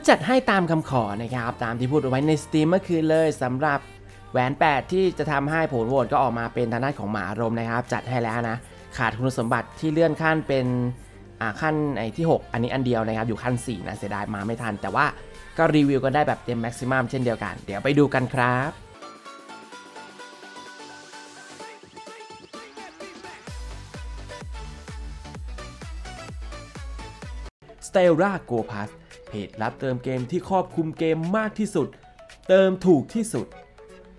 ก็จัดให้ตามคำขอนะครับ ตามที่พูดเอาไว้ในสตรีมเมื่อคืนเลยสำหรับแหวน 8 ที่จะทำให้ผลโหวตก็ออกมาเป็นทางด้านของหมารมนะครับ จัดให้แล้วนะ ขาดคุณสมบัติที่เลื่อนขั้นเป็นขั้นไอ้ที่ 6 อันนี้อันเดียวนะครับ อยู่ขั้น 4 นะเสียดายมาไม่ทัน แต่ว่าก็รีวิวกันได้แบบเต็มแม็กซิมัมเช่นเดียวกัน เดี๋ยวไปดูกันครับ s t e l l a Go Pass เพจรับเติมเกมที่ครอบคลุมเกมมากที่สุด เติมถูกที่สุด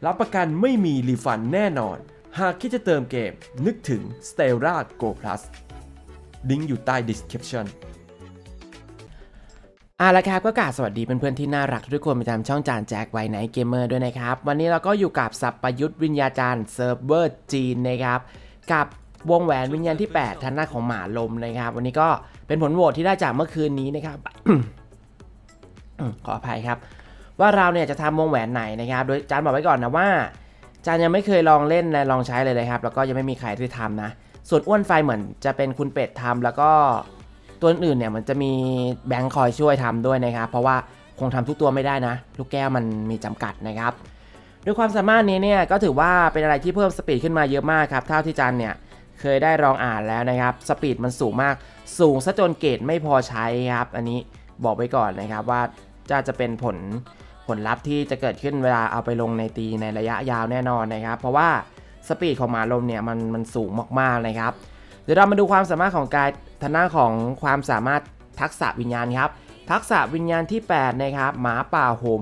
รับประกันไม่มีรีฟันแน่นอน หากคิดจะเติมเกมนึกถึง s t e l l a Go Plus ลิงก์อยู่ใต้ description อาละครับก็กราบสวัสดีเพื่อนๆที่น่ารักทุกคนประจำช่องจานแจ็คไวไนเกมเมอร์ด้วยนะครับ วันนี้เราก็อยู่กับสับประยุทธ์วิญญาจารย์เซิร์ฟเวอร์จีนนะครับกับวงแหวนวิญญาณที่ 8ทันหน้าของหมาลมนะครับ วันนี้ก็เป็นผลโหวตที่ได้จากเมื่อคืนนี้นะครับ ขออภัยครับ ว่าเราเนี่ยจะทำวงแหวนไหนนะครับ โดยจานบอกไว้ก่อนนะว่าจานยังไม่เคยลองเล่นและลองใช้เลยเลยครับ แล้วก็ยังไม่มีใครที่ทำนะ ส่วนอ้วนไฟเหมือนจะเป็นคุณเป็ดทำแล้วก็ตัวอื่นเนี่ยมันจะมีแบงค์คอยช่วยทำด้วยนะครับ เพราะว่าคงทำทุกตัวไม่ได้นะ ลูกแก้วมันมีจำกัดนะครับด้วยความสามารถนี้เนี่ยก็ถือว่าเป็นอะไรที่เพิ่มสปีดขึ้นมาเยอะมากครับ เท่าที่จันเนี่ยเคยได้ลองอ่านแล้วนะครับ สปีดมันสูงมาก สูงซะจนเกรดไม่พอใช้ครับ อันนี้บอกไว้ก่อนนะครับว่า จะจะเป็นผลผลลัพธ์ที่จะเกิดขึ้นเวลาเอาไปลงในตีในระยะยาวแน่นอนนะครับ เพราะว่าสปีดของหมาลมเนี่ยมันมันสูงมากๆนะครับ เดี๋ยวเรามาดูความสามารถของกายทางด้านของความสามารถทักษะวิญญาณครับ ทักษะวิญญาณที่ 8 นะครับหมาป่าโหม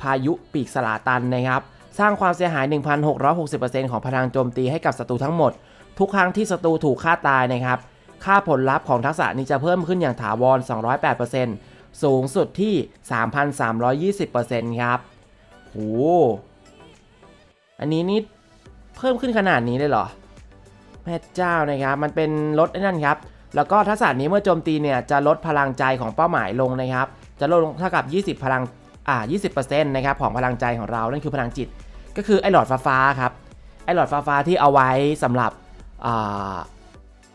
พายุปีกสลาตันนะครับ สร้างความเสียหาย 1,660%ของพลังโจมตีให้กับศัตรูทั้งหมด ทุกครั้งที่ศัตรูถูกฆ่าตายนะครับ ค่าผลลัพธ์ของทักษะนี้จะเพิ่มขึ้นอย่างถาวร 208% สูงสุดที่ 3,320%ครับโหอันนี้นี่เพิ่มขึ้นขนาดนี้เลยเหรอ แม่เจ้านะครับ มันเป็นลดนั่นครับ แล้วก็ทักษะนี้เมื่อโจมตีเนี่ยจะลดพลังใจของเป้าหมายลงนะครับ จะลดลงเท่ากับ 20 พลัง อ่า 20%นะครับของพลังใจของเรา นั่นคือพลังจิต ก็คือไอหลอดฟ้าๆครับ ไอหลอดฟ้าๆที่เอาไว้สำหรับ อ่า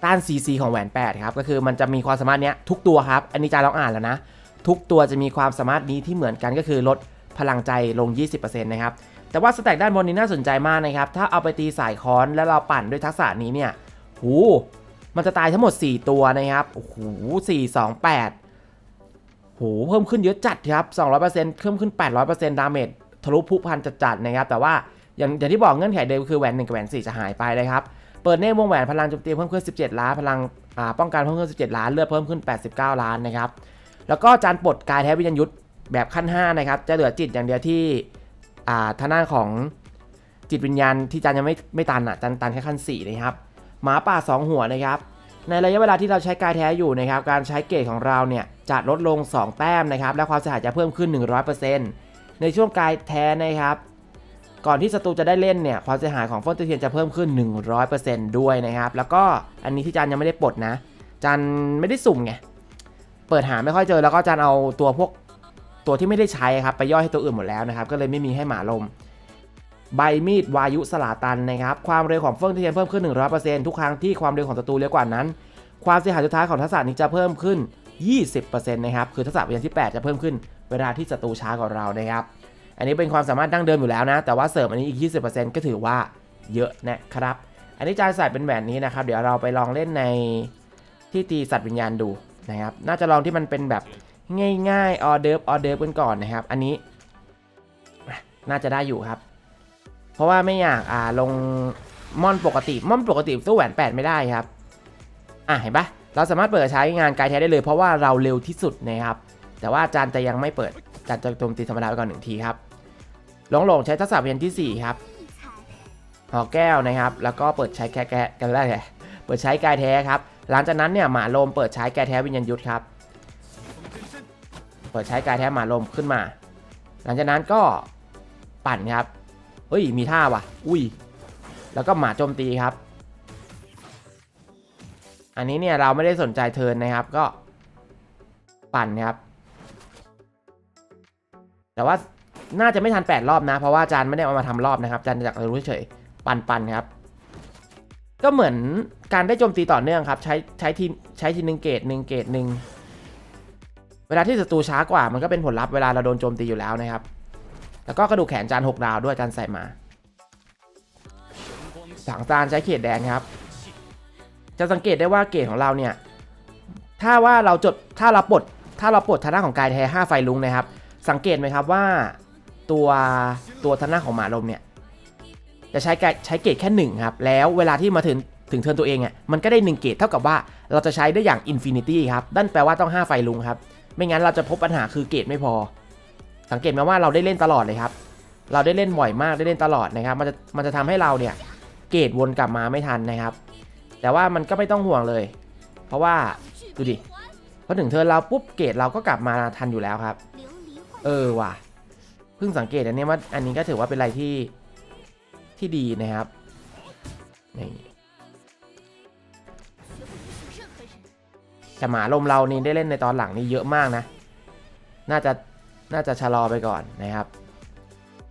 ต้าน CC ของแหวน 8 ครับ ก็คือมันจะมีความสามารถเนี้ยทุกตัวครับ อันนี้จาลองอ่านแล้วนะ ทุกตัวจะมีความสามารถนี้ที่เหมือนกันก็คือลดพลังใจลง 20%นะครับแต่ว่าสแต็กด้านบนนี้น่าสนใจมากนะครับ ถ้าเอาไปตีสายค้อนแล้วเราปั่นด้วยทักษะนี้เนี่ย หู มันจะตายทั้งหมด 4 ตัวนะครับ โอ้โห4 2 8โหเพิ่มขึ้นเยอะจัดครับ 200%เพิ่มขึ้น 800%ดาเมจทะลุพุพันจัดๆนะครับ แต่ว่าอย่างอย่างที่บอกเงื่อนไขเดิมคือแหวน1กับแหวน4 จะหายไปเลยครับ เปิดเนตรวงแหวนพลังโจมตีเพิ่มขึ้น 17 ล้าน พลังป้องกันเพิ่มขึ้น 17 ล้าน เลือดเพิ่มขึ้น 89 ล้านนะครับ แล้วก็จานปลดกายแท้วิญญาณยุทธแบบขั้น 5 นะครับ จะเหลือจิตอย่างเดียวที่อ่าทางด้านของจิตวิญญาณที่จานยังไม่ไม่ตันอะจานตันแค่ขั้น4นะครับหมาป่า 2 หัวนะครับ ในระยะเวลาที่เราใช้กายแท้อยู่นะครับ การใช้เกรดของเราเนี่ยจะลดลง 2 แต้มนะครับ และความเสียหายจะเพิ่มขึ้น 100%ในช่วงกายแท้นะครับ ก่อนที่ศัตรูจะได้เล่นเนี่ยความเสียหายของฟ้นตะเทียนจะเพิ่มขึ้น 100%ด้วยนะครับ แล้วก็อันนี้ที่จันยังไม่ได้ปลดนะจันไม่ได้สุ่มไง เปิดหาไม่ค่อยเจอแล้วก็จันเอาตัวพวกตัวที่ไม่ได้ใช้ครับไปย่อยให้ตัวอื่นหมดแล้วนะครับ ก็เลยไม่มีให้หมาลม ใบมีดวายุสลาตันนะครับ ความเร็วของเฟื่องเทียนเพิ่มขึ้น 100%ทุกครั้งที่ความเร็วของศัตรูเร็วกว่านั้น ความเสียหายสุดท้ายของทักษะนี้จะเพิ่มขึ้น 20%นะครับ คือทักษะวิญญาณที่ 8 จะเพิ่มขึ้นเวลาที่ศัตรูช้ากว่าเรานะครับ อันนี้เป็นความสามารถดั้งเดิมอยู่แล้วนะ แต่ว่าเสริมอันนี้อีก 20%ก็ถือว่าเยอะนะครับ อันนี้จานใส่เป็นแบบนี้นะครับ เดี๋ยวเราไปลองเล่นในที่ตีสัตว์วิญญาณดู นะครับน่าจะลองที่มันเป็นแบบง่ายๆออเดิร์ฟออเดิร์ฟกันก่อนนะครับ อันนี้น่าจะได้อยู่ครับ เพราะว่าไม่อยากอ่าลงม่อนปกติม่อนปกติสู้แหวน 8 ไม่ได้ครับอะเห็นปะเราสามารถเปิดใช้งานกายแท้ได้เลย เพราะว่าเราเร็วที่สุดนะครับ แต่ว่าอาจารย์จะยังไม่เปิดอาจารย์จะโจมตีธรรมดาไปก่อนหนึ่งทีครับหลงหลงใช้ทักษะเพียนที่ 4 ครับหอแก้วนะครับ แล้วก็เปิดใช้แค่แกกันแรกเลยเปิดใช้กายแท้ครับ หลังจากนั้นเนี่ยหมาลมเปิดใช้กายแท้วิญญาณยุทธครับ เปิดใช้กายแท้หมาลมขึ้นมา หลังจากนั้นก็ปั่นครับเฮ้ยมีท่าว่ะ อุ้ย แล้วก็หมาโจมตีครับ อันนี้เนี่ยเราไม่ได้สนใจเทินนะครับก็ปั่นครับ แต่ว่าน่าจะไม่ทัน 8 รอบนะ เพราะว่าจารย์ไม่ได้เอามาทำรอบนะครับจารย์จากรู้เฉยปั่นปั่นครับ ก็เหมือนการได้โจมตีต่อเนื่องครับ ใช้ใช้ทีใช้ทีหนึ่งเกตหนึ่งเกตหนึ่งเวลาที่ศัตรูช้ากว่ามันก็เป็นผลลัพธ์เวลาเราโดนโจมตีอยู่แล้วนะครับ แล้วก็กระดูกแขนจาน6ดาวด้วยจานใส่มาสังจานใช้เขตแดงครับ จะสังเกตได้ว่าเกรดของเราเนี่ย ถ้าว่าเราจดถ้าเราปลดถ้าเราปลดทางด้าของกายแท้5ไฟลุงนะครับ สังเกตไหมครับว่าตัวตัวทางด้าของหมาลมเนี่ย จะใช้ใช้เกรดแค่หนึ่งครับแล้วเวลาที่มาถึงถึงเทิร์นตัวเองอะมันก็ได้ 1 เกรดเท่ากับว่าเราจะใช้ได้อย่างอินฟินิตี้ครับนั่นแปลว่าต้อง 5 ไฟลุงครับ ไม่งั้นเราจะพบปัญหาคือเกรดไม่พอ สังเกตไหมว่าเราได้เล่นตลอดเลยครับ เราได้เล่นบ่อยมากได้เล่นตลอดนะครับ มันจะมันจะทำให้เราเนี่ยเกรดวนกลับมาไม่ทันนะครับ แต่ว่ามันก็ไม่ต้องห่วงเลย เพราะว่าดูดิพอถึงเทิร์นเราปุ๊บเกรดเราก็กลับมาทันอยู่แล้วครับ เออว่ะเพิ่งสังเกตอันนี้ว่าอันนี้ก็ถือว่าเป็นอะไรที่ ที่ดีนะครับนี่แต่หมาลมเรานี่ได้เล่นในตอนหลังนี่เยอะมากนะ น่าจะน่าจะชะลอไปก่อนนะครับ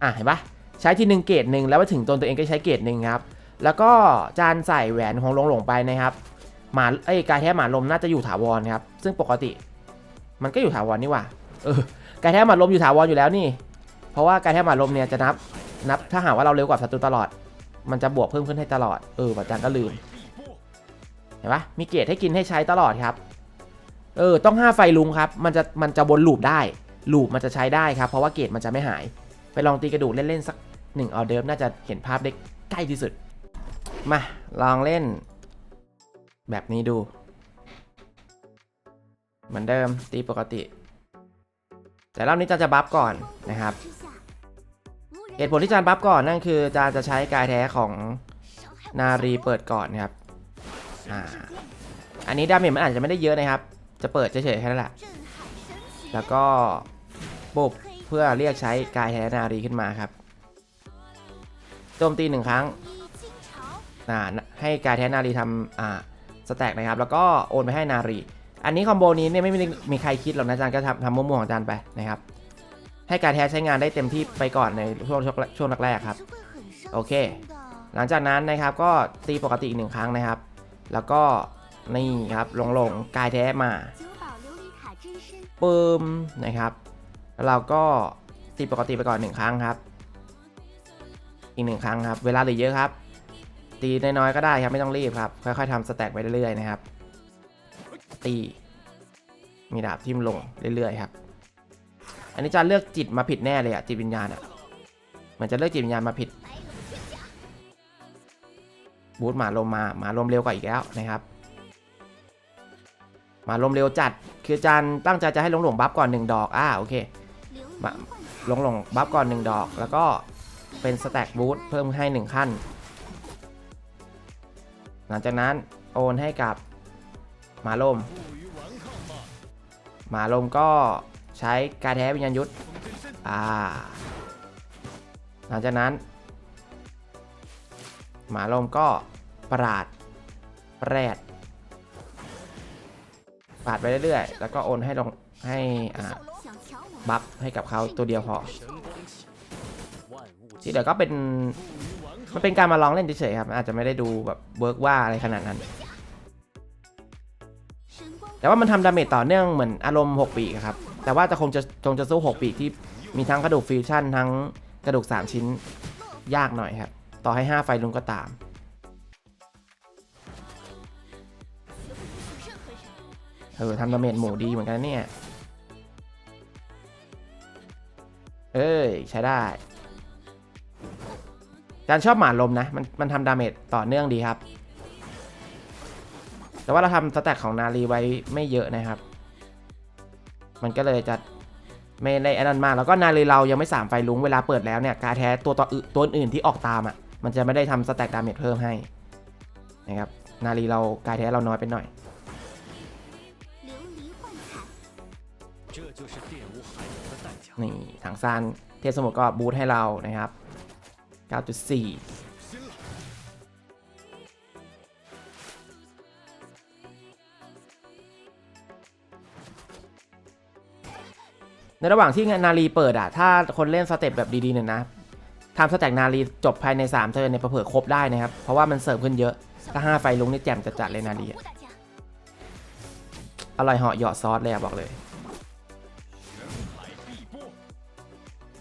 อะเห็นปะใช้ที่หนึ่งเกรดหนึ่งแล้วมาถึงตนตัวเองก็ใช้เกรดหนึ่งครับ แล้วก็จานใส่แหวนของหลงหลงไปนะครับ หมาเอ้กายแท้หมาลมน่าจะอยู่ถาวรครับ ซึ่งปกติ มันก็อยู่ถาวรนี่ว่าเออกายแท้หมาลมอยู่ถาวรอยู่แล้วนี่ เพราะว่ากายแท้หมาลมเนี่ยจะนับ นับถ้าหากว่าเราเร็วกว่าศัตรูตลอด มันจะบวกเพิ่มขึ้นให้ตลอด เอออาจารย์ก็ลืม เห็นปะมีเกรดให้กินให้ใช้ตลอดครับ เออ ต้อง5ไฟลุงครับ มันจะมันจะวนลูปได้ ลูปมันจะใช้ได้ครับ เพราะว่าเกรดมันจะไม่หาย ไปลองตีกระดูกเล่นๆสักหนึ่งออเดิร์ฟน่าจะเห็นภาพได้ใกล้ที่สุด มา ลองเล่น แบบนี้ดู เหมือนเดิมตีปกติ แต่รอบนี้จานจะบัฟก่อนนะครับ เหตุผลที่จานบัฟก่อนนั่นคือจานจะใช้กายแท้ของนารีเปิดก่อนนะครับอ่าอันนี้ดาเมจมันอาจจะไม่ได้เยอะนะครับ จะเปิดเฉยๆแค่นั้นแหละ แล้วก็ปุบเพื่อเรียกใช้กายแท้นารีขึ้นมาครับโจมตีหนึ่งครั้งอ่าให้กายแท้นารีทำอ่าสแต็กนะครับ แล้วก็โอนไปให้นารี อันนี้คอมโบนี้เนี่ยไม่มีมีใครคิดหรอกนะจารย์ก็ทำทำมั่วๆของจารย์ไปนะครับ ให้การแท้ใช้งานได้เต็มที่ไปก่อนในช่วงช่วงแรกๆครับ โอเค หลังจากนั้นนะครับก็ตีปกติอีกหนึ่งครั้งนะครับ แล้วก็นี่ครับลงลงกายแท้มาปึ้มนะครับแล้วเราก็ตีปกติไปก่อนหนึ่งครั้งครับ อีกหนึ่งครั้งครับ เวลาเหลือเยอะครับ ตีน้อยๆก็ได้ครับไม่ต้องรีบครับค่อยๆทำสแต็กไปเรื่อยๆนะครับ ตีมีดาบทิ่มลงเรื่อยๆครับ นนี้จะเลือกจิตมาผิดแน่เลยอะจิตวิญญาณอะเหมือนจะเลือกจิตวิญญาณมาผิด บูทหมาลมมาหมาลมเร็วกว่าอีกแล้วนะครับหมาลมเร็วจัด คือจานตั้งใจจะให้หลงหลงบัฟก่อนหนึ่งดอกอ่าโอเคมาหลงหลงบัฟก่อนหนึ่งดอก แล้วก็เป็นสแต็กบูทเพิ่มให้หนึ่งขั้น หลังจากนั้นโอนให้กับหมาลมหมาลมก็ ใช้การแท้วิญญาณยุทธอ่า หลังจากนั้น หมาลมก็ปราดแปรดปาดไปเรื่อยๆ แล้วก็โอนให้ลงให้อ่าบัฟให้กับเขาตัวเดียวพอที่เดี๋ยวก็เป็นมันเป็นการมาลองเล่นเฉยๆครับ อาจจะไม่ได้ดูแบบเวิร์กว่าอะไรขนาดนั้น แต่ว่ามันทำดาเมจต่อเนื่องเหมือนอารมณ์ 6 ปีกอะครับ แต่ว่าจะคงจะคงจะสู้ 6 ปีกที่มีทั้งกระดูกฟิวชั่นทั้งกระดูก 3 ชิ้นยากหน่อยครับ ต่อให้ 5 ไฟลุงก็ตาม เออทำดาเมจหมูดีเหมือนกันเนี่ย เอ้ย ใช้ได้จานชอบหมาลมนะ มันมันทำดาเมจต่อเนื่องดีครับ แต่ว่าเราทำสแต็กของนารีไว้ไม่เยอะนะครับ มันก็เลยจะไม่ได้อันนั้นมากแล้วก็นารีเรายังไม่สามไฟลุงเวลาเปิดแล้วเนี่ยการแท้ตัวต่ออื่นตัวอื่นที่ออกตามอะ มันจะไม่ได้ทำสแต็กดาเมจเพิ่มให้นะครับนารีเราการแท้เราน้อยไปหน่อยนี่ถังซานเทพสมุทรก็บูทให้เรานะครับ 9.4 ในระหว่างที่นารีเปิดอะถ้าคนเล่นสเต็ปแบบดีๆเนี่ยนะทำสแต็กนารีจบภายใน 3 เทิร์นเนี่ยเผื่อครบได้นะครับ เพราะว่ามันเสริมขึ้นเยอะ ถ้า 5 ไฟลุงนี่แจ่มจัดๆเลยนารีอร่อยเหาะเหยาะซอสเลยอะบอกเลย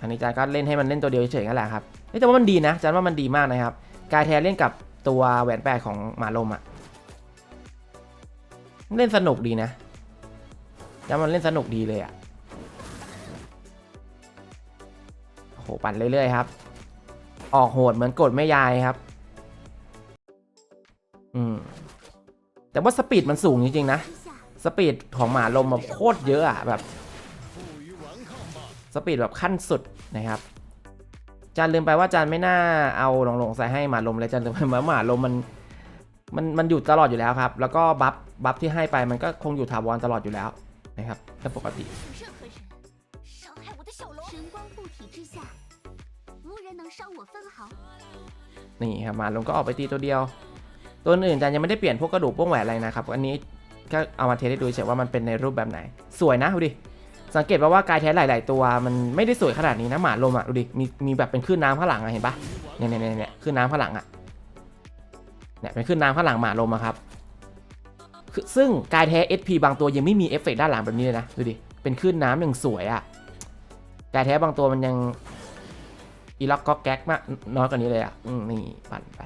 อันนี้จานก็เล่นให้มันเล่นตัวเดียวเฉยๆนั่นแหละครับแต่ว่ามันดีนะจานว่ามันดีมากนะครับ กายแทนเล่นกับตัวแหวนแปดของหมาลมอะเล่นสนุกดีนะจานมันเล่นสนุกดีเลยอะ หปั่นเรื่อยๆครับ ออกโหดเหมือนกดแม่ยายครับ อืม แต่ว่าสปีดมันสูงจริงๆนะ สปีดของหมาลมแบบโคตรเยอะอะแบบ สปีดแบบขั้นสุดนะครับจานลืมไปว่าจานไม่น่าเอาหลงหลงๆใส่ให้หมาลมเลยจานลืมไปว่าหมาลมมันมันมันอยู่ตลอดอยู่แล้วครับ แล้วก็บัฟบัฟที่ให้ไปมันก็คงอยู่ถาวรตลอดอยู่แล้วนะครับถ้าปกติ นี่ครับหมาลมก็ออกไปตีตัวเดียว ตัวอื่นจานยังไม่ได้เปลี่ยนพวกกระดูกพวกแหวนอะไรนะครับ อันนี้ก็เอามาเทสให้ดูเฉยว่ามันเป็นในรูปแบบไหน สวยนะดูดิ สังเกตว่าว่ากายแท้หลาย ๆ ตัวมันไม่ได้สวยขนาดนี้นะหมาลมอะดูดิ มีมีแบบเป็นคลื่นน้ำข้างหลังอะเห็นปะเนี่ยเนี่ยเนี่ยเนี่ยคลื่นน้ำข้างหลังอะ เนี่ยเป็นคลื่นน้ำข้างหลังหมาลมอะครับ ซึ่งกายแท้ SP บางตัวยังไม่มีเอฟเฟกต์ด้านหลังแบบนี้เลยนะดูดิ เป็นคลื่นน้ำอย่างสวยอะกายแท้บางตัวมันยัง อีล็อกก็แก๊กมากน้อยกว่านี้เลยอะนี่ปั่นไป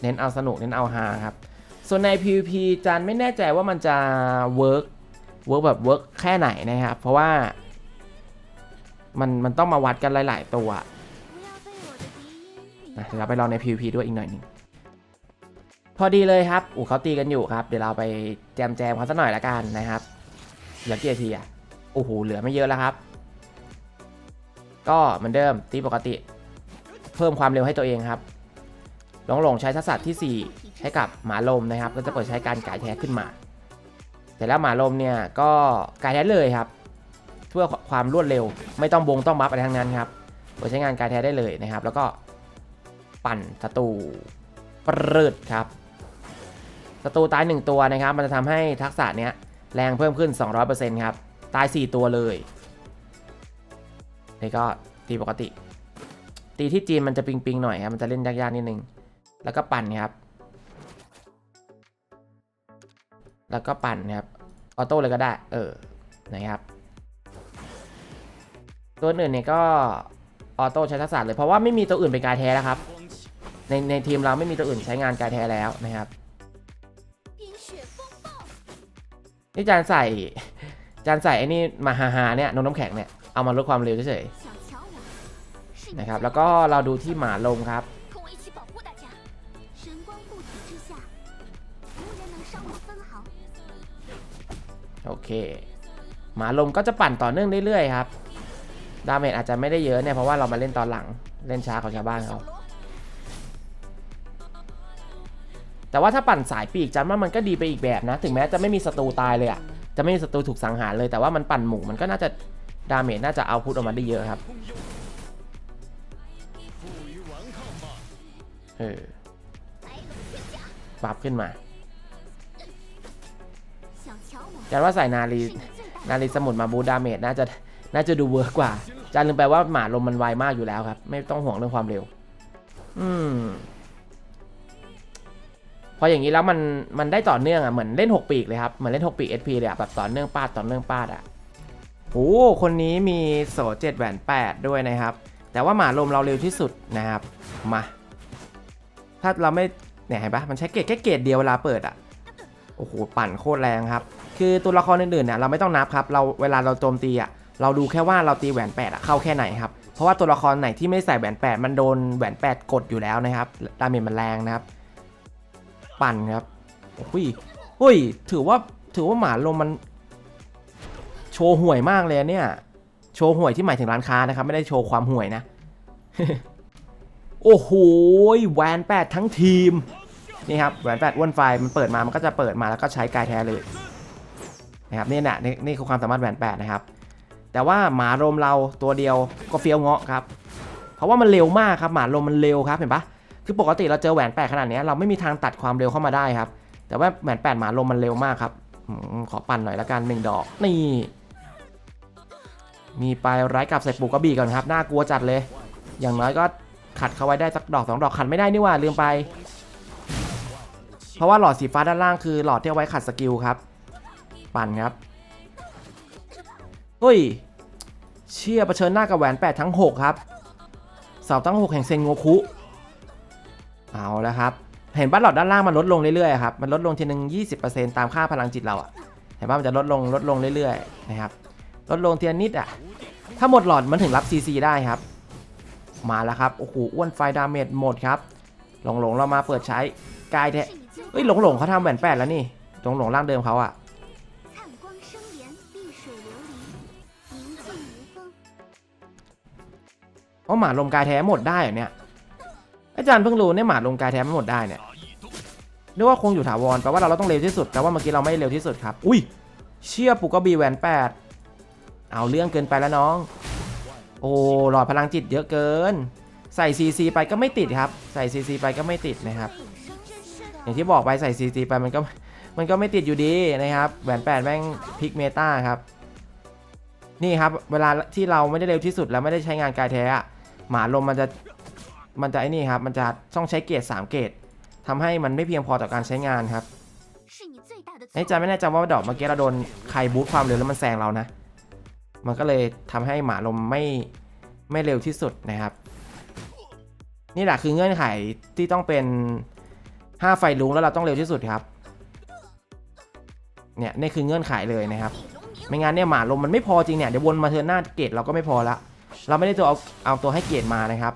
เน้นเอาสนุกเน้นเอาฮาครับ ส่วนใน PVP จันไม่แน่ใจว่ามันจะเวิร์กเวิร์กแบบเวิร์กแค่ไหนนะครับ เพราะว่า มันมันต้องมาวัดกันหลาย ๆ ตัวเดี๋ยวเราไปลองใน PVP ด้วยอีกหน่อยนึงพอดีเลยครับอู๋เขาตีกันอยู่ครับ เดี๋ยวเราไปแจมแจมเขาสักหน่อยละกันนะครับ เหลือกี่นาทีอะ โอ้โห เหลือไม่เยอะแล้วครับ ก็เหมือนเดิมตีปกติ เพิ่มความเร็วให้ตัวเองครับหลงหลงใช้ทักษะที่ 4ให้กับหมาลมนะครับ ก็จะเปิดใช้การก่ายแท้ขึ้นมา แต่แล้วหมาลมเนี่ยก็ก่ายแท้เลยครับเพื่อความรวดเร็ว ไม่ต้องบงต้องบัฟอะไรทั้งนั้นครับเปิดใช้งานกายแท้ได้เลยนะครับ แล้วก็ปั่นศัตรูปรืดครับศัตรูตาย 1 ตัวนะครับ มันจะทำให้ทักษะเนี้ยแรงเพิ่มขึ้น 200%ครับ ตาย 4 ตัวเลย นี่ก็ตีปกติ ตีที่จีนมันจะปิงๆหน่อยครับ มันจะเล่นยากๆนิดนึง แล้วก็ปั่นครับ แล้วก็ปั่นครับ ออโต้เลยก็ได้ เออ นะครับ ตัวอื่นเนี่ยก็ออโต้ใช้ทักษะเลย เพราะว่าไม่มีตัวอื่นเป็นกายแท้แล้วครับ ในในทีมเราไม่มีตัวอื่นใช้งานกายแท้แล้วนะครับนี่จานใส่จานใส่ไอ้นี่มาฮาฮาเนี่ยนมน้ำแข็งเนี่ย เอามาลดความเร็วเฉยนะครับ แล้วก็เราดูที่หมาลมครับ โอเค หมาลมก็จะปั่นต่อเนื่องเรื่อยๆครับ ดาเมจอาจจะไม่ได้เยอะเนี่ย เพราะว่าเรามาเล่นตอนหลัง เล่นช้ากว่าชาวบ้านเขาแต่ว่าถ้าปั่นสายปีกจันว่ามันก็ดีไปอีกแบบนะ ถึงแม้จะไม่มีศัตรูตายเลยอะจะไม่มีศัตรูถูกสังหารเลย แต่ว่ามันปั่นหมู่มันก็น่าจะ ดาเมจน่าจะเอาพุทออกมาได้เยอะครับเออปรับขึ้นมาจันว่าใส่นารีนารีสมุนมาบูดาเมจน่าจะน่าจะดูเวิร์กกว่าจันลืมไปว่าหมาลมมันไวมากอยู่แล้วครับ ไม่ต้องห่วงเรื่องความเร็ว อืมพออย่างนี้แล้วมันมันได้ต่อเนื่องอะเหมือนเล่น 6 ปีกเลยครับเหมือนเล่น 6 ปีก SP เลยอะแบบต่อเนื่องปาดต่อเนื่องปาดอะ โอ้คนนี้มีโสเจ็ดแหวน8 ด้วยนะครับ แต่ว่าหมาลมเราเร็วที่สุดนะครับ มา ถ้าเราไม่เนี่ยเห็นปะมันใช้เกรดแค่เกรดเดียวเวลาเปิดอะ โอ้โห ปั่นโคตรแรงครับ คือตัวละครอื่นๆเนี่ยเราไม่ต้องนับครับ เราเวลาเราโจมตีอะ เราดูแค่ว่าเราตีแหวน8อะเข้าแค่ไหนครับ เพราะว่าตัวละครไหนที่ไม่ใส่แหวน8 มันโดนแหวน8 กดอยู่แล้วนะครับ ดาเมจมันแรงนะครับ ปั่นครับ โอ้ยเฮ้ย ถือว่าถือว่าหมาลมมัน ชว์ห่วยมากเลยเนี่ย โชว์ห่วยที่หมายถึงร้านค้านะครับ ไม่ได้โชว์ความห่วยนะ โอ้โหแหวน8ทั้งทีม นี่ครับแหวนแปดอ้วนไฟมันเปิดมามันก็จะเปิดมาแล้วก็ใช้กายแท้เลยนะครับนี่แหละนี่นี่คือความสามารถแหวนแปดนะครับ แต่ว่าหมาลมเราตัวเดียวก็เฟี้ยวเงาะครับ เพราะว่ามันเร็วมากครับหมาลมมันเร็วครับเห็นปะคือปกติเราเจอแหวนแปดขนาดเนี้ยเราไม่มีทางตัดความเร็วเข้ามาได้ครับ แต่ว่าแหวนแปดหมาลมมันเร็วมากครับขอปั่นหน่อยละกันหนึ่งดอกนี่ มีไปไร้กับใส่ปูกระบี่ก่อนครับน่ากลัวจัดเลย อย่างน้อยก็ขัดเขาไว้ได้สักดอกสองดอกขัดไม่ได้นี่ว่าลืมไป เพราะว่าหลอดสีฟ้าด้านล่างคือหลอดที่เอาไว้ขัดสกิลครับ ปั่นครับเฮ้ย เชี่ยเผชิญหน้ากับแหวน8ทั้ง6ครับเสาทั้ง6แห่งเซนโงคุ เอาแล้วครับ เห็นบ้านหลอดด้านล่างมันลดลงเรื่อยๆครับ มันลดลงทีนึง20%ตามค่าพลังจิตเราอะเห็นว่ามันจะลดลงลดลงเรื่อยๆนะครับ ลดลงทีละนิดอะ ถ้าหมดหลอดมันถึงรับ CC ได้ครับ มาแล้วครับ โอ้โห อ้วนไฟดาเมจหมดครับ หลงหลงเรามาเปิดใช้กายแท้เฮ้ยหลงหลงเขาทำแหวนแปดแล้วนี่ หลงหลงร่างเดิมเขาอะเพราะหมาลมกายแท้หมดได้เหรอเนี่ย อาจารย์เพิ่งรู้เนี่ยหมาลมกายแท้ไม่หมดได้เนี่ยเรียกว่าคงอยู่ถาวรแปลว่าเราต้องเร็วที่สุดแต่ว่าเมื่อกี้เราไม่เร็วที่สุดครับ อุ้ย เชี่ยปุกก็บีแหวนแปด เอาเรื่องเกินไปแล้วน้อง โอ้หลอดพลังจิตเยอะเกิน ใส่ CC ไปก็ไม่ติดครับ ใส่ CC ไปก็ไม่ติดนะครับ อย่างที่บอกไปใส่ CC ไปมันก็มันก็ไม่ติดอยู่ดีนะครับแหวนแปดแม่งพิกเมตาครับ นี่ครับเวลาที่เราไม่ได้เร็วที่สุดแล้วไม่ได้ใช้งานกายแท้หมาลมมันจะมันจะไอ้นี่ครับ มันจะต้องใช้เกรด3เกรดทำให้มันไม่เพียงพอต่อการใช้งานครับไอ้จาไม่แน่ใจว่าดอกเมื่อกี้เราโดนใครบูทความเร็วแล้วมันแซงเรานะ มันก็เลยทำให้หมาลมไม่ไม่เร็วที่สุดนะครับ นี่แหละคือเงื่อนไขที่ต้องเป็น 5 ไฟลุงแล้วเราต้องเร็วที่สุดครับ เนี่ยนี่คือเงื่อนไขเลยนะครับ ไม่งั้นเนี่ยหมาลมมันไม่พอจริงเนี่ยเดี๋ยววนมาเทินหน้าเกตเราก็ไม่พอละ เราไม่ได้ตัวเอาเอาตัวให้เกตมานะครับ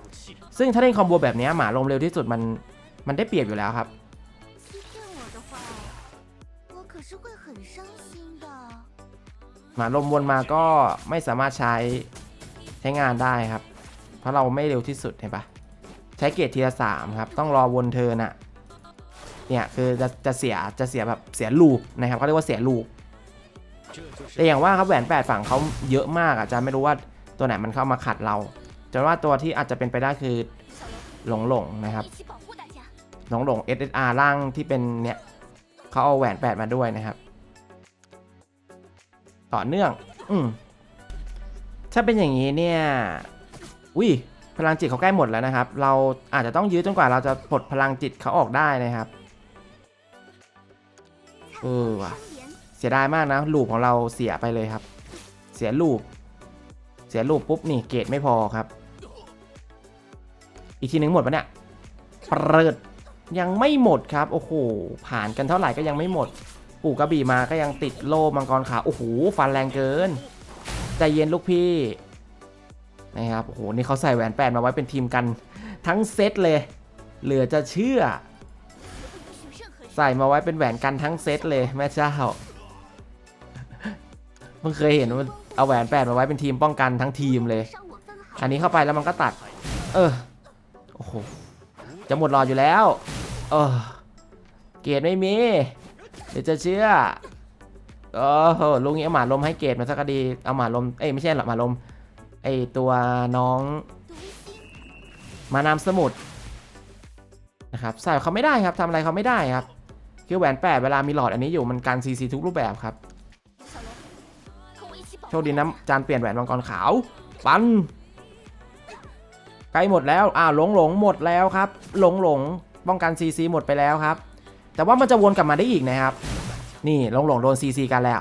ซึ่งถ้าเล่นคอมโบแบบนี้หมาลมเร็วที่สุดมันมันได้เปรียบอยู่แล้วครับ มาลมวนมาก็ไม่สามารถใช้ใช้งานได้ครับ เพราะเราไม่เร็วที่สุดเห็นปะใช้เกรดทีละสามครับ ต้องรอวนเทินอะเนี่ยคือจะจะเสียจะเสียแบบเสียลูกนะครับเขาเรียกว่าเสียลูกแต่อย่างว่าครับแหวน8ฝั่งเขาเยอะมากอาจจะไม่รู้ว่าตัวไหนมันเข้ามาขัดเราจนว่าตัวที่อาจจะเป็นไปได้คือหลงหลงนะครับหลงหลง SSR ร่างที่เป็นเนี่ยเขาเอาแหวน 8 มาด้วยนะครับ ต่อเนื่อง อืมถ้าเป็นอย่างนี้เนี่ยอุ้ยพลังจิตเขาใกล้หมดแล้วนะครับ เราอาจจะต้องยื้อจนกว่าเราจะปลดพลังจิตเขาออกได้นะครับ เออว่ะ เสียดายมากนะ ลูปของเราเสียไปเลยครับ เสียลูป เสียลูปปุ๊บนี่เกรดไม่พอครับ อีกทีหนึ่งหมดปะเนี่ยเปิดยังไม่หมดครับ โอ้โห ผ่านกันเท่าไหร่ก็ยังไม่หมด ปู่กระบี่มาก็ยังติดโล่มังกรขาโอ้โหฟันแรงเกินใจเย็นลูกพี่นะครับโอ้โหนี่เขาใส่แหวนแปดมาไว้เป็นทีมกัน ทั้งเซตเลย เหลือจะเชื่อ ใส่มาไว้เป็นแหวนกันทั้งเซตเลยแม่เจ้าเพิ่งเคยเห็นว่าเอาแหวนแปดมาไว้เป็นทีมป้องกันทั้งทีมเลย อันนี้เข้าไปแล้วมันก็ตัด เออโอ้โหจะหมดหลอดอยู่แล้ว เออเกียรไม่มี เดี๋ยวจะเชื่อโอ้ลุงนี้เอาหมาลมให้เกรดมาสัก็ดี เอาหมาลม เอ้ยไม่ใช่หรอกหมาลม ไอตัวน้อง มานามสมุดนะครับใส่เขาไม่ได้ครับทำอะไรเขาไม่ได้ครับ คือแหวนแปดเวลามีหลอดอันนี้อยู่มันการซีซีทุกรูปแบบครับ โชคดีนะจานเปลี่ยนแหวนมังกรขาว ปันใกล้หมดแล้ว อ่าหลงหลงหมดแล้วครับ หลงหลงป้องกันซีซีหมดไปแล้วครับ แต่ว่ามันจะวนกลับมาได้อีกนะครับ นี่หลงหลงโดนซีซีกันแล้ว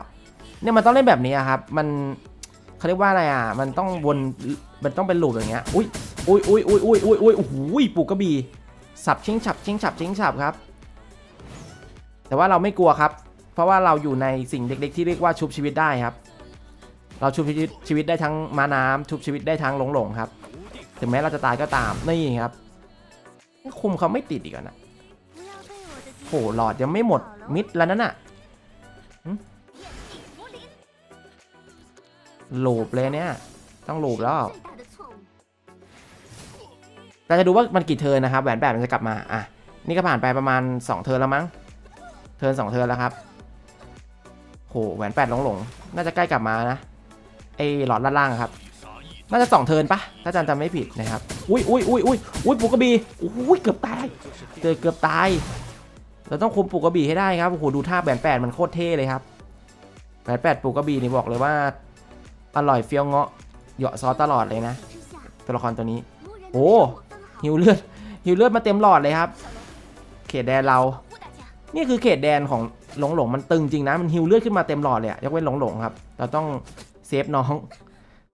เนี่ยมันต้องเล่นแบบนี้ครับ มันเขาเรียกว่าอะไรอะ มันต้องวนมันต้องเป็นลูปอย่างเงี้ย อุ้ยอุ้ยอุ้ยอุ้ยอุ้ยอุ้ยอุ้ยโอ้โหปูกระบี่สับชิงฉับชิงฉับชิงฉับครับ แต่ว่าเราไม่กลัวครับ เพราะว่าเราอยู่ในสิ่งเล็ก ๆ ที่เรียกว่าชุบชีวิตได้ครับ เราชุบชีวิตชีวิตได้ทั้งมาน้ำ ชุบชีวิตได้ทั้งหลงหลงครับ ถึงแม้เราจะตายก็ตามนี่ครับคุมเขาไม่ติดอีกนะ โหหลอดยังไม่หมดมิดแล้วนั่นอะหลบเลยเนี่ย ต้องหลบแล้วเราจะดูว่ามันกี่เทินนะครับแหวนแบบมันจะกลับมาอะนี่ก็ผ่านไปประมาณ 2 เทินแล้วมั้ง เทิน2เทินแล้วครับโหแหวนแปดหลงหลงน่าจะใกล้กลับมานะไอหลอดล่างครับ น่าจะสองเทินปะถ้าอาจารย์จำไม่ผิดนะครับ อุ้ยอุ้ยอุ้ยอุ้ยอุ้ยปุกระบีอุ้ยเกือบตายเจอเกือบตาย เราต้องคุมปูกกระบี่ให้ได้ครับโอ้โหดูท่าแบนแปดมันโคตรเท่เลยครับแบนแปดปูกกระบี่นี่บอกเลยว่า อร่อยเฟี้ยวเงาะเหยาะซอสตลอดเลยนะตัวละครตัวนี้ โอ้หิวเลือดหิวเลือดมาเต็มหลอดเลยครับ เขตแดนเรา นี่คือเขตแดนของหลงหลงมันตึงจริงนะมันหิวเลือดขึ้นมาเต็มหลอดเลยยกเว้นหลงหลงครับ เราต้องเซฟน้อง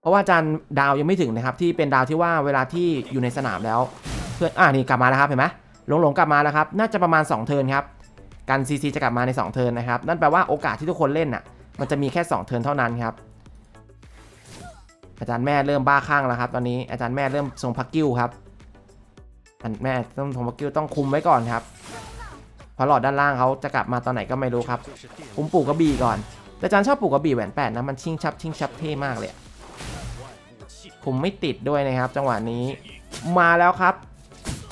เพราะว่าจานดาวยังไม่ถึงนะครับ ที่เป็นดาวที่ว่าเวลาที่อยู่ในสนามแล้ว เพื่อนอ่านี่กลับมาแล้วครับเห็นไหม หลงหลงกลับมาแล้วครับ น่าจะประมาณ 2 เทิร์นครับการซีซีจะกลับมาใน 2 เทิร์นนะครับ นั่นแปลว่าโอกาสที่ทุกคนเล่นน่ะ มันจะมีแค่ 2 เทิร์นเท่านั้นครับ อาจารย์แม่เริ่มบ้าคลั่งแล้วครับ ตอนนี้อาจารย์แม่เริ่มทรงพักกิ้วครับอาจารย์แม่ต้องทรงพักกิ้วต้องคุมไว้ก่อนครับพราะหลอดด้านล่างเขาจะกลับมาตอนไหนก็ไม่รู้ครับคุมปลูกกระบี่ก่อน แต่อาจารย์ชอบปลูกกระบี่แหวนแปดนะ มันชิงชับชิงชับเท่มากเลยคุมไม่ติดด้วยนะครับ จังหวะนี้ มาแล้วครับ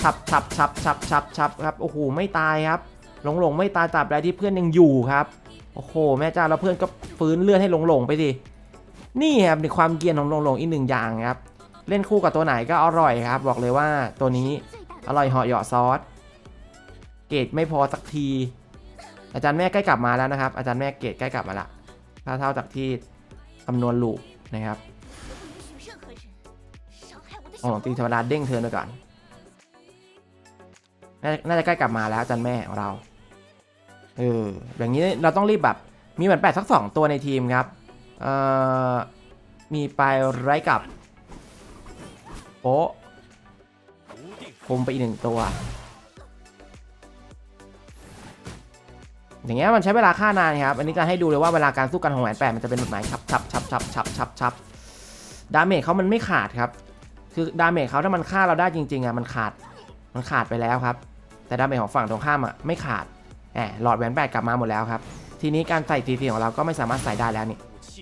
ฉับฉับฉับฉับฉับฉับครับโอ้โหไม่ตายครับ หลงหลงไม่ตายตราบใดที่เพื่อนยังอยู่ครับโอ้โหแม่จ้าแล้วเพื่อนก็ฟื้นเลือดให้หลงหลงไปสินี่ครับในความเกียนของหลงหลงอีกหนึ่งอย่างครับ เล่นคู่กับตัวไหนก็อร่อยครับ บอกเลยว่าตัวนี้อร่อยเหาะเหยาะซอสเกรดไม่พอสักที อาจารย์แม่ใกล้กลับมาแล้วนะครับ อาจารย์แม่เกรดใกล้กลับมาละถ้าเท่าจากที่คำนวณลูกนะครับหลงตีธรรมดาเด้งเธอไปก่อน นาน่าจะใกล้กลับมาแล้วอาจารย์แม่ของเรา เออ อย่างนี้เราต้องรีบแบบ มีเหมือนแปดสักสองตัวในทีมครับ เอ่อ มีไปไรกับโป๊ะคมไปอีกหนึ่งตัว อย่างเงี้ยมันใช้เวลาค่านานครับ อันนี้จะให้ดูเลยว่าเวลาการสู้กันของแหวนแปดมันจะเป็นแบบไหนชับชับชับชับชับชับชับดาเมจเขามันไม่ขาดครับ คือดาเมจเขาถ้ามันฆ่าเราได้จริงๆอะมันขาด มันขาดไปแล้วครับ แต่ดาเมจของฝั่งตรงข้ามอะไม่ขาดแหมหลอดแหวนแปดกลับมาหมดแล้วครับ ทีนี้การใส่ตีตีของเราก็ไม่สามารถใส่ได้แล้วนี่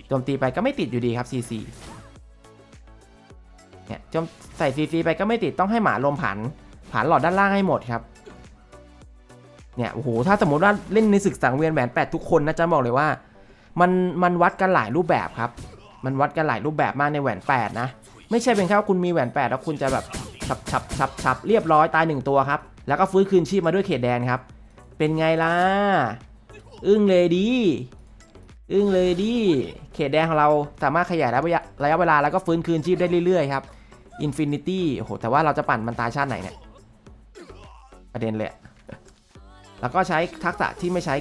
โจมตีไปก็ไม่ติดอยู่ดีครับ CC เนี่ยจมใส่ CC ไปก็ไม่ติดต้องให้หมาลมผันผันหลอดด้านล่างให้หมดครับเนี่ยโอ้โหถ้าสมมติว่าเล่นในศึกสังเวียนแหวนแปดทุกคนนะจะบอกเลยว่า มันมันวัดกันหลายรูปแบบครับ มันวัดกันหลายรูปแบบมากในแหวนแปดนะ ไม่ใช่เป็นแค่ว่าคุณมีแหวนแปดแล้วคุณจะแบบฉับฉับฉับฉับเรียบร้อยตายหนึ่งตัวครับ แล้วก็ฟื้นคืนชีพมาด้วยเขตแดนครับ เป็นไงล่ะ อึ้งเลยดี อึ้งเลยดี เขตแดนของเราสามารถขยายระยะระยะเวลาแล้วก็ฟื้นคืนชีพได้เรื่อยๆครับ อินฟินิตี้ โอ้โห แต่ว่าเราจะปั่นมันตายชาติไหนเนี่ย ประเด็นเลยแล้วก็ใช้ทักษะที่ไม่ใช้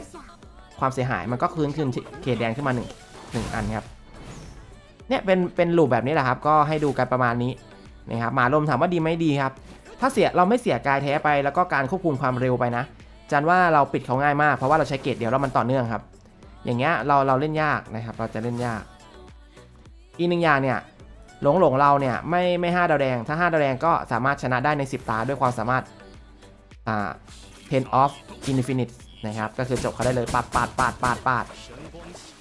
ความเสียหาย มันก็คืนคืนเขตแดนขึ้นมาหนึ่งหนึ่งอันครับ เนี่ยเป็นเป็นลูปแบบนี้แหละครับ ก็ให้ดูกันประมาณนี้นะครับหมาลมถามว่าดีไหมดีครับ ถ้าเสียเราไม่เสียกายแท้ไปแล้วก็การควบคุมความเร็วไปนะจันว่าเราปิดเขาง่ายมากเพราะว่าเราใช้เกรดเดียวแล้วมันต่อเนื่องครับ อย่างเงี้ยเราเราเล่นยากนะครับ เราจะเล่นยาก อีกหนึ่งอย่างเนี่ยหลงหลงเราเนี่ยไม่ไม่ห้าดาวแดง ถ้าห้าดาวแดงก็สามารถชนะได้ใน 10 ตาด้วยความสามารถอ่า ten of infinite นะครับก็คือจบเขาได้เลยปาดปาดปาดปาดปาด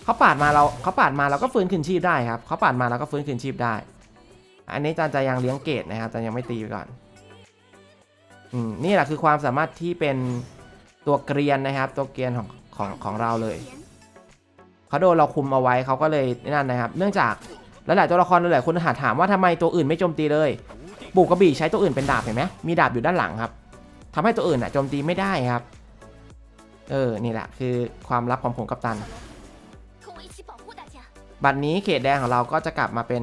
เขาปาดมาเราเขาปาดมาเราก็ฟื้นคืนชีพได้ครับเขาปาดมาเราก็ฟื้นคืนชีพได้ อันนี้จันจะยังเลี้ยงเกตนะครับจันยังไม่ตีไปก่อน นี่แหละคือความสามารถที่เป็นตัวเกรียนนะครับ ตัวเกรียนของของของเราเลยเขาโดนเราคุมเอาไว้เขาก็เลยนั่นนะครับ เนื่องจากหลายตัวละครหลายคนหาถามว่าทำไมตัวอื่นไม่โจมตีเลยปู่กระบี่ใช้ตัวอื่นเป็นดาบเห็นไหมมีดาบอยู่ด้านหลังครับ ทำให้ตัวอื่นอะโจมตีไม่ได้ครับ เออนี่แหละคือความลับของผมกัปตัน บัดนี้เขตแดงของเราก็จะกลับมาเป็น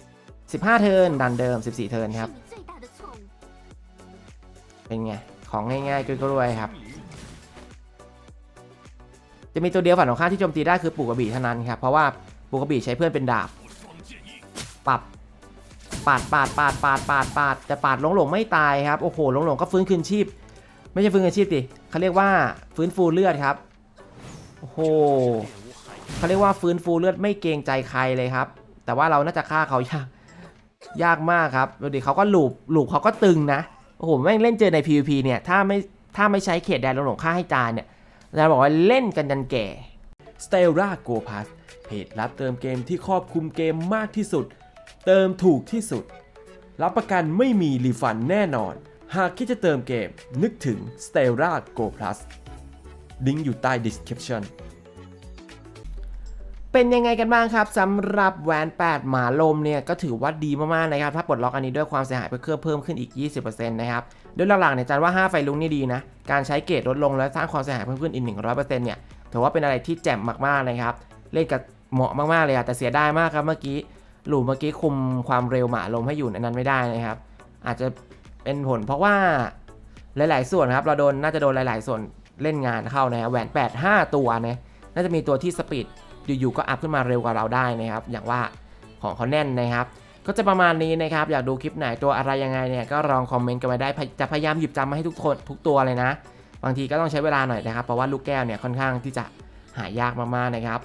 15 เทินดันเดิม 14 เทินครับ เป็นไง ของง่ายๆกล้วยครับ จะมีตัวเดียวฝั่งตรงข้าที่โจมตีได้คือปูกระบี่เท่านั้นครับ เพราะว่าปูกระบี่ใช้เพื่อนเป็นดาบ ปรับปาดปาดปาดปาดปาดปาดแต่ปาดหลงหลงไม่ตายครับ โอ้โหหลงหลงก็ฟื้นคืนชีพ ไม่ใช่ฟื้นคืนชีพดิเขาเรียกว่าฟื้นฟูเลือดครับ โอ้โหเขาเรียกว่าฟื้นฟูเลือดไม่เกรงใจใครเลยครับ แต่ว่าเราน่าจะฆ่าเขายากยากมากครับดูดิเขาก็หลูบหลูบเขาก็ตึงนะ โอ้โหแม่งเล่นเจอใน PVP เนี่ย ถ้าไม่ถ้าไม่ใช้เขตแดนลงหลงฆ่าให้จานเนี่ยจะบอกว่าเล่นกันยันแก่ s t e l l a Go Pass เพจรับเติมเกมที่ครอบคลุมเกมมากที่สุด เติมถูกที่สุด รับประกันไม่มีรีฟันแน่นอน หากคิดจะเติมเกมนึกถึง s t e l l a Go Plus ลิงก์อยู่ใต้ description เป็นยังไงกันบ้างครับสำหรับแหวน 8 หมาลมเนี่ยก็ถือว่าดีมากๆนะครับถ้าปลดล็อกอันนี้ด้วยความเสียหายเพิ่มเครื่อเพิ่มขึ้นอีก 20%นะครับโดยหลักๆเนี่ยจันว่า 5 ไฟลุงนี่ดีนะการใช้เกรดลดลงและสร้างความเสียหายเพิ่มขึ้นอีก 100%เนี่ยถือว่าเป็นอะไรที่แจ่มมากๆนะครับเล่นกับเหมาะมากๆเลยอะแต่เสียดายมากครับเมื่อกี้หลูเมื่อกี้คุมความเร็วหมาลมให้อยู่ในนั้นไม่ได้นะครับ อาจจะเป็นผลเพราะว่าหลาย ๆ ส่วนครับเราโดนน่าจะโดนหลาย ๆ ส่วนเล่นงานเข้านะฮะแหวน 8 5 ตัวนะน่าจะมีตัวที่สปีด อยู่ๆก็อัพขึ้นมาเร็วกว่าเราได้นะครับ อย่างว่าของเขาแน่นนะครับ ก็จะประมาณนี้นะครับ อยากดูคลิปไหนตัวอะไรยังไงเนี่ยก็ลองคอมเมนต์กันไว้ได้ จะพยายามหยิบจำมาให้ทุกคนทุกตัวเลยนะ บางทีก็ต้องใช้เวลาหน่อยนะครับ เพราะว่าลูกแก้วเนี่ยค่อนข้างที่จะหายากมากๆนะครับ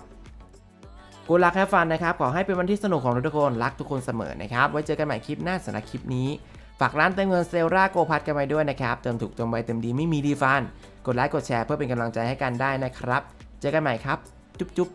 กูรักแฮฟันนะครับ ขอให้เป็นวันที่สนุกของทุกคน รักทุกคนเสมอนะครับ ไว้เจอกันใหม่คลิปหน้าสำหรับคลิปนี้ ฝากร้านเติมเงินเซลราโกพัดกันไว้ด้วยนะครับ เติมถูกเติมไวเติมดีไม่มีดีฟัน กดไลค์กดแชร์เพื่อเป็นกำลังใจให้กันได้นะครับ เจอกันใหม่ครับ จุ๊บจุ๊บ